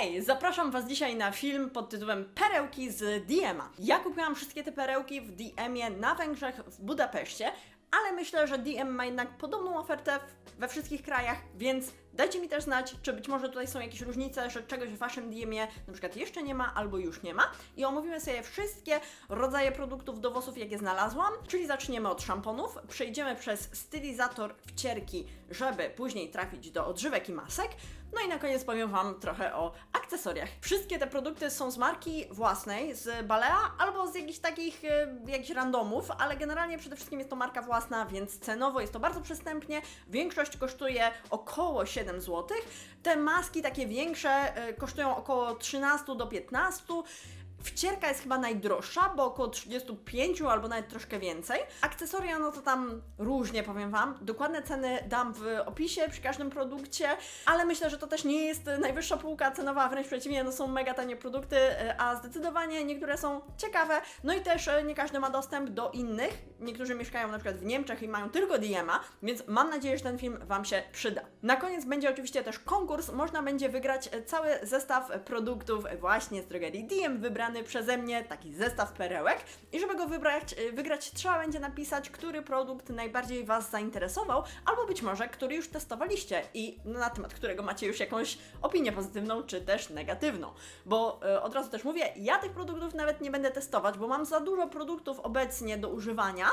Hej, zapraszam Was dzisiaj na film pod tytułem Perełki z DM-a. Ja kupiłam wszystkie te perełki w DM-ie na Węgrzech w Budapeszcie, ale myślę, że DM ma jednak podobną ofertę we wszystkich krajach, więc dajcie mi też znać, czy być może tutaj są jakieś różnice, że czegoś w Waszym DM-ie na przykład jeszcze nie ma albo już nie ma. I omówimy sobie wszystkie rodzaje produktów do włosów, jakie znalazłam, czyli zaczniemy od szamponów, przejdziemy przez stylizator wcierki, żeby później trafić do odżywek i masek, no i na koniec powiem Wam trochę o akcesoriach. Wszystkie te produkty są z marki własnej, z Balea albo z jakichś takich e, jakichś randomów, ale generalnie przede wszystkim jest to marka własna, więc cenowo jest to bardzo przystępnie. Większość kosztuje około 7 zł. Te maski takie większe e, kosztują około 13 do 15 Wcierka jest chyba najdroższa, bo około 35 albo nawet troszkę więcej. Akcesoria, no to tam różnie powiem Wam. Dokładne ceny dam w opisie przy każdym produkcie, ale myślę, że to też nie jest najwyższa półka cenowa, wręcz przeciwnie, no są mega tanie produkty, a zdecydowanie niektóre są ciekawe. No i też e, nie każdy ma dostęp do innych. Niektórzy mieszkają na przykład w Niemczech i mają tylko DM-a, więc mam nadzieję, że ten film Wam się przyda. Na koniec będzie oczywiście też konkurs. Można będzie wygrać e, cały zestaw produktów właśnie z drogerii DM, wybrany przeze mnie, taki zestaw perełek. I żeby go wybrać, e, wygrać, trzeba będzie napisać, który produkt najbardziej Was zainteresował, albo być może, który już testowaliście i na temat którego macie już jakąś opinię pozytywną, czy też negatywną. Bo e, od razu też mówię, ja tych produktów nawet nie będę testować, bo mam za dużo produktów obecnie do używania,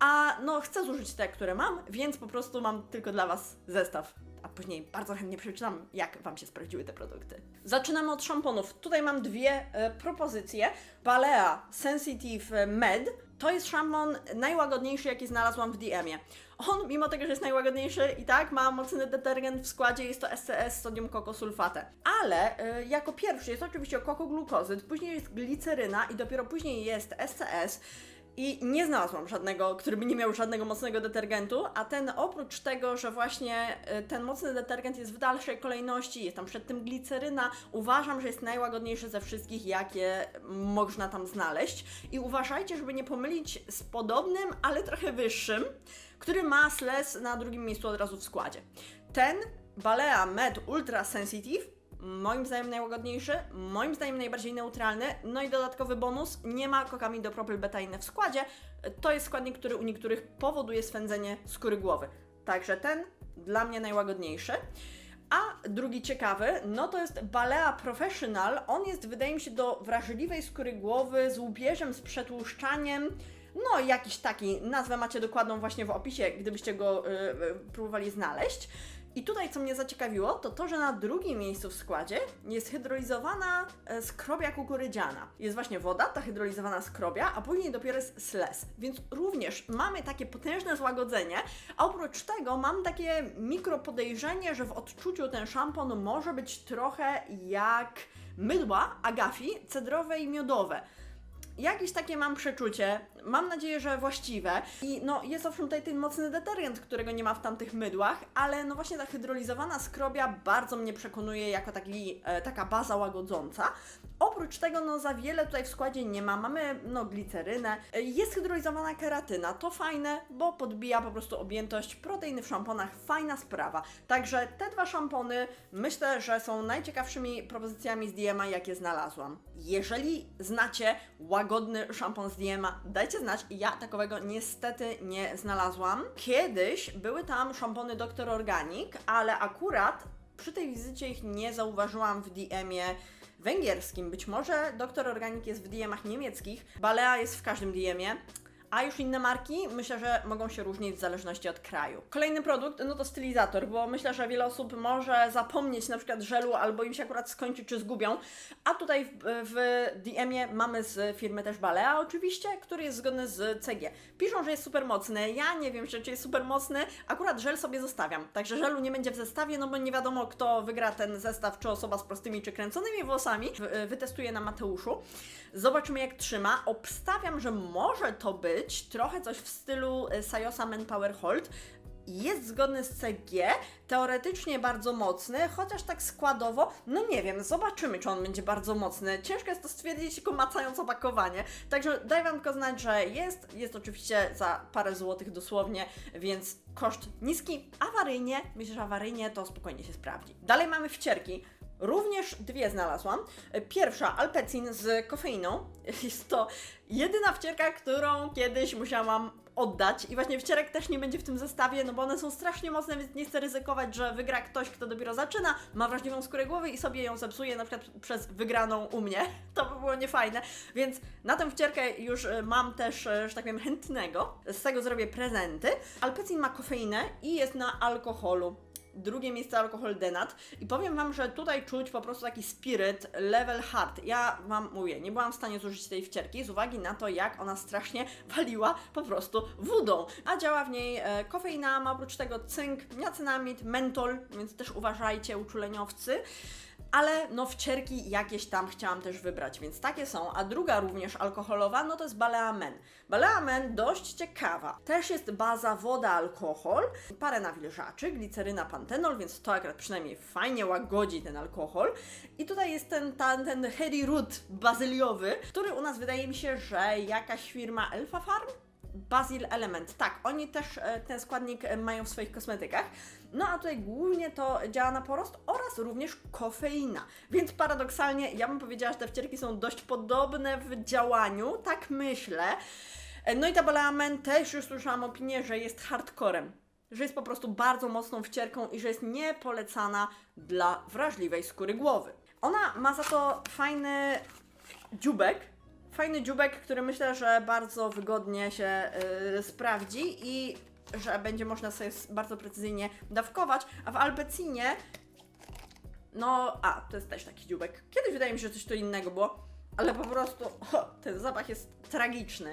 a no chcę zużyć te, które mam, więc po prostu mam tylko dla Was zestaw. A później bardzo chętnie przeczytam, jak Wam się sprawdziły te produkty. Zaczynamy od szamponów. Tutaj mam dwie e, propozycje. Balea Sensitive Med. To jest szampon najłagodniejszy, jaki znalazłam w DM-ie. On, mimo tego, że jest najłagodniejszy, i tak ma mocny detergent w składzie, jest to SCS sodium kokosulfatę. Ale e, jako pierwszy jest oczywiście kokoglukozyt, później jest gliceryna i dopiero później jest SCS. I nie znalazłam żadnego, który by nie miał żadnego mocnego detergentu, a ten oprócz tego, że właśnie y, ten mocny detergent jest w dalszej kolejności, jest tam przed tym gliceryna, uważam, że jest najłagodniejszy ze wszystkich, jakie można tam znaleźć. I uważajcie, żeby nie pomylić z podobnym, ale trochę wyższym, który ma SLES na drugim miejscu od razu w składzie. Ten Balea Med Ultra Sensitive moim zdaniem najłagodniejszy, moim zdaniem najbardziej neutralny, no i dodatkowy bonus, nie ma kokamidopropylbetainy w składzie, to jest składnik, który u niektórych powoduje swędzenie skóry głowy. Także ten dla mnie najłagodniejszy. A drugi ciekawy, no to jest Balea Professional. On jest, wydaje mi się, do wrażliwej skóry głowy z łupieżem, z przetłuszczaniem. No, jakiś taki, nazwę macie dokładną właśnie w opisie, gdybyście go y, y, próbowali znaleźć. I tutaj, co mnie zaciekawiło, to to, że na drugim miejscu w składzie jest hydrolizowana e, skrobia kukurydziana. Jest właśnie woda, ta hydrolizowana skrobia, a później dopiero jest sles. Więc również mamy takie potężne złagodzenie, a oprócz tego mam takie mikro podejrzenie, że w odczuciu ten szampon może być trochę jak mydła Agafi cedrowe i miodowe. Jakieś takie mam przeczucie, mam nadzieję, że właściwe. I no jest owszem tutaj ten mocny detergent, którego nie ma w tamtych mydłach, ale no właśnie ta hydrolizowana skrobia bardzo mnie przekonuje jako taki, e, taka baza łagodząca. Oprócz tego, no za wiele tutaj w składzie nie ma. Mamy no glicerynę, e, jest hydrolizowana keratyna, to fajne, bo podbija po prostu objętość proteiny w szamponach, fajna sprawa. Także te dwa szampony myślę, że są najciekawszymi propozycjami z DM-a, jakie znalazłam. Jeżeli znacie łagodny szampon z DM-a, dajcie znać. Ja takowego niestety nie znalazłam. Kiedyś były tam szampony Dr. Organic, ale akurat przy tej wizycie ich nie zauważyłam w DM-ie węgierskim. Być może Dr. Organic jest w DM-ach niemieckich, Balea jest w każdym DM-ie. A już inne marki myślę, że mogą się różnić w zależności od kraju. Kolejny produkt, no to stylizator, bo myślę, że wiele osób może zapomnieć na przykład żelu albo im się akurat skończy czy zgubią. A tutaj w, w DM-ie mamy z firmy też Balea oczywiście, który jest zgodny z CG. Piszą, że jest super mocny. Ja nie wiem, czy jest super mocny. Akurat żel sobie zostawiam. Także żelu nie będzie w zestawie, no bo nie wiadomo kto wygra ten zestaw, czy osoba z prostymi czy kręconymi włosami. W- Wytestuję na Mateuszu. Zobaczymy jak trzyma. Obstawiam, że może to być trochę coś w stylu e, Sayosa Manpower Hold. Jest zgodny z CG, teoretycznie bardzo mocny, chociaż tak składowo, no nie wiem, zobaczymy, czy on będzie bardzo mocny. Ciężko jest to stwierdzić, tylko macając opakowanie. Także daj Wam tylko znać, że jest. Jest oczywiście za parę złotych dosłownie, więc koszt niski. Awaryjnie, myślę, że awaryjnie to spokojnie się sprawdzi. Dalej mamy wcierki. Również dwie znalazłam. Pierwsza, Alpecin z kofeiną. Jest to jedyna wcierka, którą kiedyś musiałam oddać i właśnie wcierek też nie będzie w tym zestawie, no bo one są strasznie mocne, więc nie chcę ryzykować, że wygra ktoś, kto dopiero zaczyna, ma wrażliwą skórę głowy i sobie ją zepsuje na przykład przez wygraną u mnie. To by było niefajne, więc na tę wcierkę już e, mam też, e, że tak powiem, chętnego. Z tego zrobię prezenty. Alpecin ma kofeinę i jest na alkoholu drugie miejsce alkohol denat. I powiem Wam, że tutaj czuć po prostu taki spiryt level hard. Ja Wam mówię, nie byłam w stanie zużyć tej wcierki z uwagi na to, jak ona strasznie waliła po prostu wodą, a działa w niej e, kofeina, ma oprócz tego cynk, niacinamid, mentol, więc też uważajcie uczuleniowcy ale no wcierki jakieś tam chciałam też wybrać, więc takie są. A druga również alkoholowa, no to jest Baleamen. Baleamen dość ciekawa. Też jest baza woda, alkohol, parę nawilżaczy, gliceryna, pantenol, więc to akurat przynajmniej fajnie łagodzi ten alkohol. I tutaj jest ten, ten, ten Harry Root bazyliowy, który u nas wydaje mi się, że jakaś firma Elfa Farm Basil Element. Tak, oni też e, ten składnik e, mają w swoich kosmetykach. No a tutaj głównie to działa na porost oraz również kofeina. Więc paradoksalnie ja bym powiedziała, że te wcierki są dość podobne w działaniu, tak myślę. No i ta Baleamen też już słyszałam opinię, że jest hardcorem. Że jest po prostu bardzo mocną wcierką i że jest niepolecana dla wrażliwej skóry głowy. Ona ma za to fajny dziubek, fajny dziubek, który myślę, że bardzo wygodnie się yy, sprawdzi i że będzie można sobie bardzo precyzyjnie dawkować, a w Albecinie no, a, to jest też taki dziubek. Kiedyś wydaje mi się, że coś to innego było, ale po prostu o, ten zapach jest tragiczny.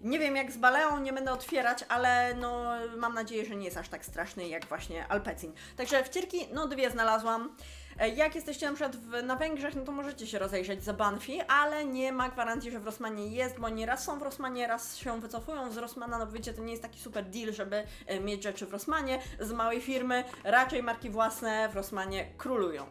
Nie wiem jak z Baleą, nie będę otwierać, ale no mam nadzieję, że nie jest aż tak straszny jak właśnie Alpecin. Także wcierki, no dwie znalazłam. E, Jak jesteście na przykład w, na Węgrzech, no to możecie się rozejrzeć za Banfi, ale nie ma gwarancji, że w Rossmanie jest, bo oni raz są w Rossmanie, raz się wycofują z Rossmana, no wiecie, to nie jest taki super deal, żeby e, mieć rzeczy w Rossmanie z małej firmy, raczej marki własne w Rossmanie królują.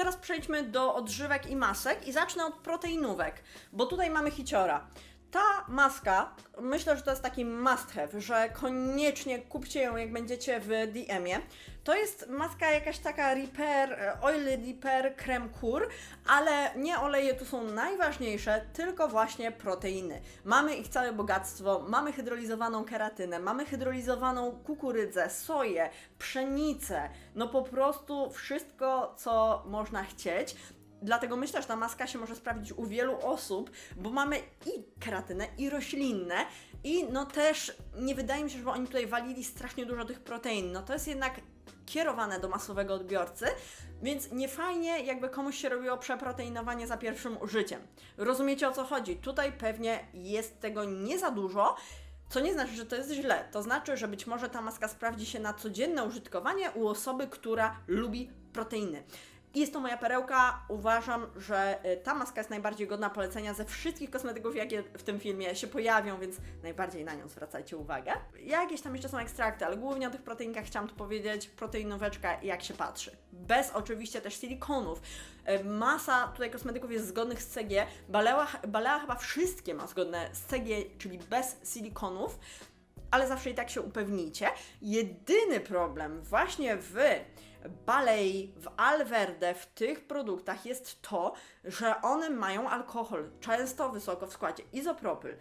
Teraz przejdźmy do odżywek i masek i zacznę od proteinówek, bo tutaj mamy hiciora. Ta maska, myślę, że to jest taki must have, że koniecznie kupcie ją, jak będziecie w DM-ie. To jest maska jakaś taka Repair, e, Oily Repair Creme Cure, ale nie oleje tu są najważniejsze, tylko właśnie proteiny. Mamy ich całe bogactwo, mamy hydrolizowaną keratynę, mamy hydrolizowaną kukurydzę, soję, pszenicę, no po prostu wszystko, co można chcieć. Dlatego myślę, że ta maska się może sprawdzić u wielu osób, bo mamy i keratynę, i roślinne, i no też nie wydaje mi się, żeby oni tutaj walili strasznie dużo tych protein. No to jest jednak kierowane do masowego odbiorcy, więc nie fajnie jakby komuś się robiło przeproteinowanie za pierwszym użyciem. Rozumiecie o co chodzi? Tutaj pewnie jest tego nie za dużo, co nie znaczy, że to jest źle. To znaczy, że być może ta maska sprawdzi się na codzienne użytkowanie u osoby, która lubi proteiny. Jest to moja perełka. Uważam, że y, ta maska jest najbardziej godna polecenia ze wszystkich kosmetyków, jakie w tym filmie się pojawią, więc najbardziej na nią zwracajcie uwagę. Jakieś tam jeszcze są ekstrakty, ale głównie o tych proteinkach chciałam tu powiedzieć. Proteinóweczka, jak się patrzy. Bez oczywiście też silikonów. Y, Masa tutaj kosmetyków jest zgodnych z CG. Balea, Balea chyba wszystkie ma zgodne z CG, czyli bez silikonów ale zawsze i tak się upewnijcie. Jedyny problem właśnie w Balei, w Alverde, w tych produktach jest to, że one mają alkohol, często wysoko w składzie, izopropyl.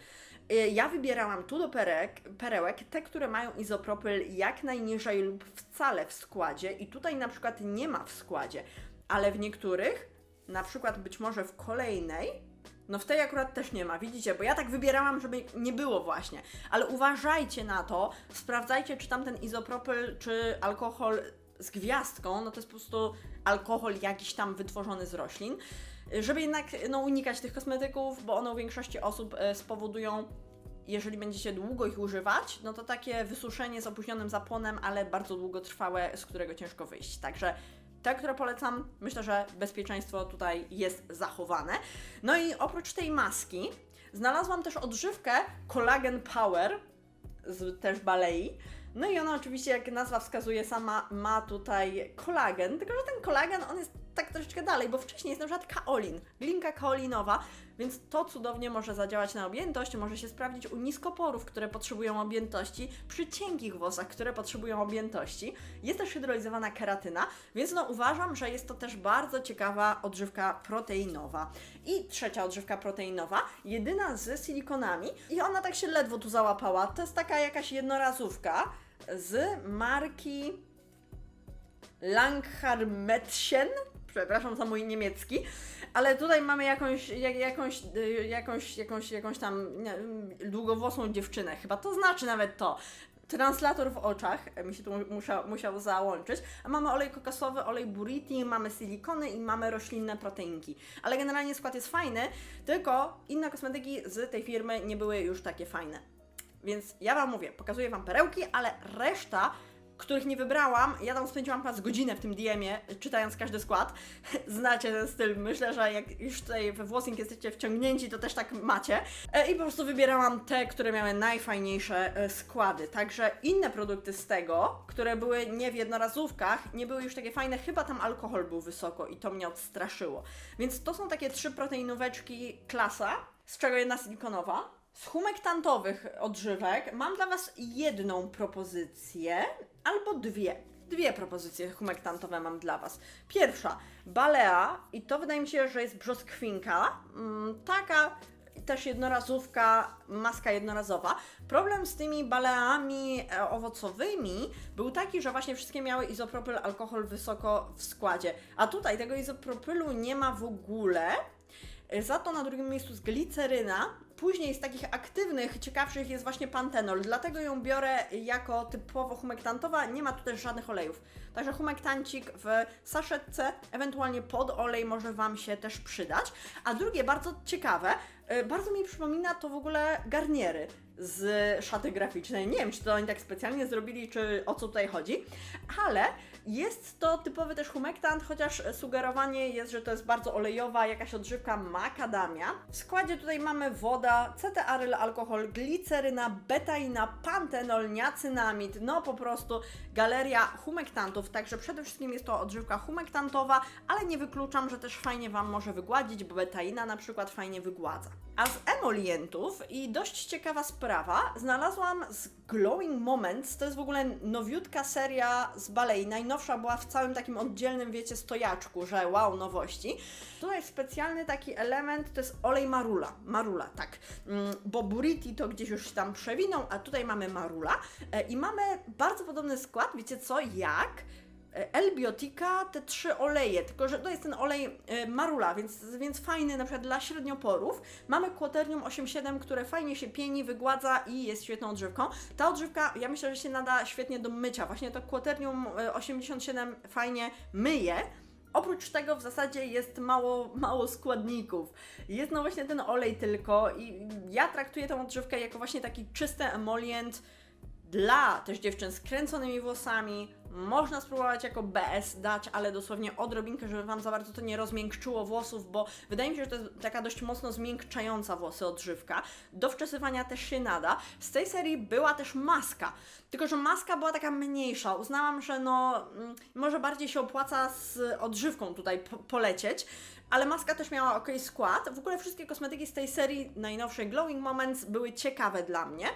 Y, Ja wybierałam tu do perek, perełek te, które mają izopropyl jak najniżej lub wcale w składzie i tutaj na przykład nie ma w składzie, ale w niektórych, na przykład być może w kolejnej, no w tej akurat też nie ma, widzicie, bo ja tak wybierałam, żeby nie było właśnie. Ale uważajcie na to, sprawdzajcie, czy tam ten izopropyl, czy alkohol z gwiazdką, no to jest po prostu alkohol jakiś tam wytworzony z roślin, żeby jednak no, unikać tych kosmetyków, bo one u większości osób e, spowodują jeżeli będziecie długo ich używać, no to takie wysuszenie z opóźnionym zapłonem, ale bardzo długotrwałe, z którego ciężko wyjść. Także te, które polecam, myślę, że bezpieczeństwo tutaj jest zachowane. No i oprócz tej maski, znalazłam też odżywkę Collagen Power z też Balei. No i ona oczywiście, jak nazwa wskazuje, sama ma tutaj kolagen, tylko że ten kolagen, on jest tak troszeczkę dalej, bo wcześniej jest na przykład kaolin, glinka kaolinowa, więc to cudownie może zadziałać na objętość, może się sprawdzić u niskoporów, które potrzebują objętości, przy cienkich włosach, które potrzebują objętości. Jest też hydrolizowana keratyna, więc no uważam, że jest to też bardzo ciekawa odżywka proteinowa. I trzecia odżywka proteinowa, jedyna z silikonami i ona tak się ledwo tu załapała. To jest taka jakaś jednorazówka z marki Langharmetchen. Przepraszam za mój niemiecki, ale tutaj mamy jakąś, jak, jakąś, y, jakąś, jakąś, jakąś tam nie, długowłosą dziewczynę, chyba to znaczy nawet to. Translator w oczach e, mi się tu musiał, musiał załączyć. A mamy olej kokosowy, olej buriti, mamy silikony i mamy roślinne proteinki. Ale generalnie skład jest fajny, tylko inne kosmetyki z tej firmy nie były już takie fajne. Więc ja Wam mówię, pokazuję Wam perełki, ale reszta, których nie wybrałam, ja tam spędziłam z godzinę w tym DM-ie, czytając każdy skład. Znacie ten styl, myślę, że jak już tutaj we włosing jesteście wciągnięci, to też tak macie. E, I po prostu wybierałam te, które miały najfajniejsze e, składy. Także inne produkty z tego, które były nie w jednorazówkach, nie były już takie fajne, chyba tam alkohol był wysoko i to mnie odstraszyło. Więc to są takie trzy proteinóweczki klasa, z czego jedna silikonowa. Z humektantowych odżywek mam dla Was jedną propozycję albo dwie. Dwie propozycje humektantowe mam dla Was. Pierwsza, balea i to wydaje mi się, że jest brzoskwinka. Mm, taka też jednorazówka, maska jednorazowa. Problem z tymi baleami e, owocowymi był taki, że właśnie wszystkie miały izopropyl, alkohol wysoko w składzie. A tutaj tego izopropylu nie ma w ogóle. E, Za to na drugim miejscu jest gliceryna. Później z takich aktywnych, ciekawszych jest właśnie pantenol, dlatego ją biorę jako typowo humektantowa. Nie ma tu też żadnych olejów. Także humektancik w saszetce, ewentualnie pod olej może Wam się też przydać. A drugie, bardzo ciekawe, y, bardzo mi przypomina to w ogóle garniery z szaty graficznej. Nie wiem, czy to oni tak specjalnie zrobili, czy o co tutaj chodzi, ale jest to typowy też humektant, chociaż sugerowanie jest, że to jest bardzo olejowa, jakaś odżywka makadamia. W składzie tutaj mamy woda, cetearyl, alkohol, gliceryna, betaina, pantenol, niacynamid, no po prostu galeria humektantów, także przede wszystkim jest to odżywka humektantowa, ale nie wykluczam, że też fajnie Wam może wygładzić, bo betaina na przykład fajnie wygładza. A z emolientów i dość ciekawa sprawa, znalazłam z Glowing Moments, to jest w ogóle nowiutka seria z Balei, najnowsza była w całym takim oddzielnym, wiecie, stojaczku, że wow, nowości. Tutaj specjalny taki element to jest olej marula, marula, tak, Mm, bo buriti to gdzieś już tam przewinął, a tutaj mamy marula. E, i mamy bardzo podobny skład, wiecie co, jak E, L-Biotika, te trzy oleje, tylko że to jest ten olej e, marula, więc, więc fajny na przykład dla średnioporów. Mamy Quaternium 8.7, które fajnie się pieni, wygładza i jest świetną odżywką. Ta odżywka, ja myślę, że się nada świetnie do mycia. Właśnie to Quaternium e, 87 fajnie myje. Oprócz tego w zasadzie jest mało, mało składników. Jest no właśnie ten olej tylko i ja traktuję tę odżywkę jako właśnie taki czysty emolient, dla też dziewczyn z kręconymi włosami. Można spróbować jako BS dać, ale dosłownie odrobinkę, żeby Wam za bardzo to nie rozmiękczyło włosów, bo wydaje mi się, że to jest taka dość mocno zmiękczająca włosy odżywka. Do wczesywania też się nada. Z tej serii była też maska, tylko że maska była taka mniejsza. Uznałam, że no mm, może bardziej się opłaca z odżywką tutaj po polecieć. Ale maska też miała ok skład. W ogóle wszystkie kosmetyki z tej serii najnowszej Glowing Moments były ciekawe dla mnie.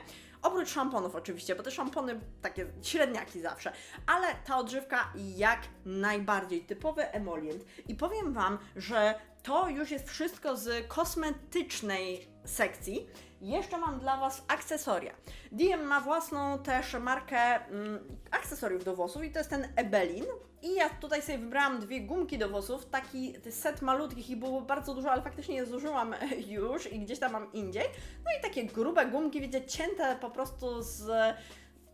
Oprócz szamponów oczywiście, bo te szampony takie średniaki zawsze, ale ta odżywka jak najbardziej typowy emolient. I powiem Wam, że to już jest wszystko z kosmetycznej sekcji. Jeszcze mam dla Was akcesoria. DM ma własną też markę mm, akcesoriów do włosów i to jest ten Ebelin. I ja tutaj sobie wybrałam dwie gumki do włosów, taki set malutkich i było bardzo dużo, ale faktycznie je zużyłam już i gdzieś tam mam indziej. No i takie grube gumki, wiecie, cięte po prostu z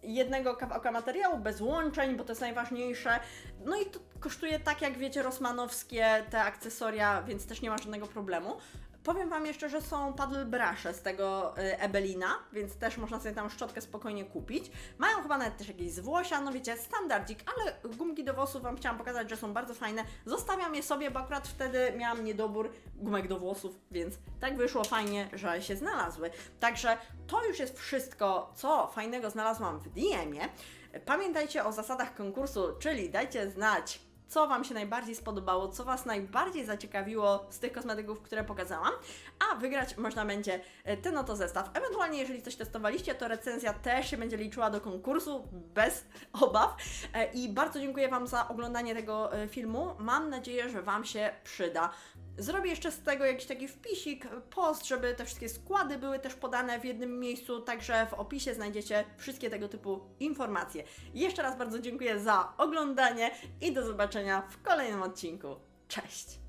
jednego kawałka materiału, bez łączeń, bo to jest najważniejsze. No i to kosztuje tak, jak wiecie, rosmanowskie te akcesoria, więc też nie ma żadnego problemu. Powiem Wam jeszcze, że są paddle brusze z tego y, Ebelina, więc też można sobie tam szczotkę spokojnie kupić. Mają chyba nawet też jakieś z włosia, no wiecie, standardzik, ale gumki do włosów Wam chciałam pokazać, że są bardzo fajne. Zostawiam je sobie, bo akurat wtedy miałam niedobór gumek do włosów, więc tak wyszło fajnie, że się znalazły. Także to już jest wszystko, co fajnego znalazłam w DM-ie. Pamiętajcie o zasadach konkursu, czyli dajcie znać co Wam się najbardziej spodobało, co Was najbardziej zaciekawiło z tych kosmetyków, które pokazałam, a wygrać można będzie e, ten oto zestaw. Ewentualnie, jeżeli coś testowaliście, to recenzja też się będzie liczyła do konkursu, bez obaw. E, I bardzo dziękuję Wam za oglądanie tego e, filmu. Mam nadzieję, że Wam się przyda. Zrobię jeszcze z tego jakiś taki wpisik, post, żeby te wszystkie składy były też podane w jednym miejscu, także w opisie znajdziecie wszystkie tego typu informacje. Jeszcze raz bardzo dziękuję za oglądanie i do zobaczenia w kolejnym odcinku. Cześć!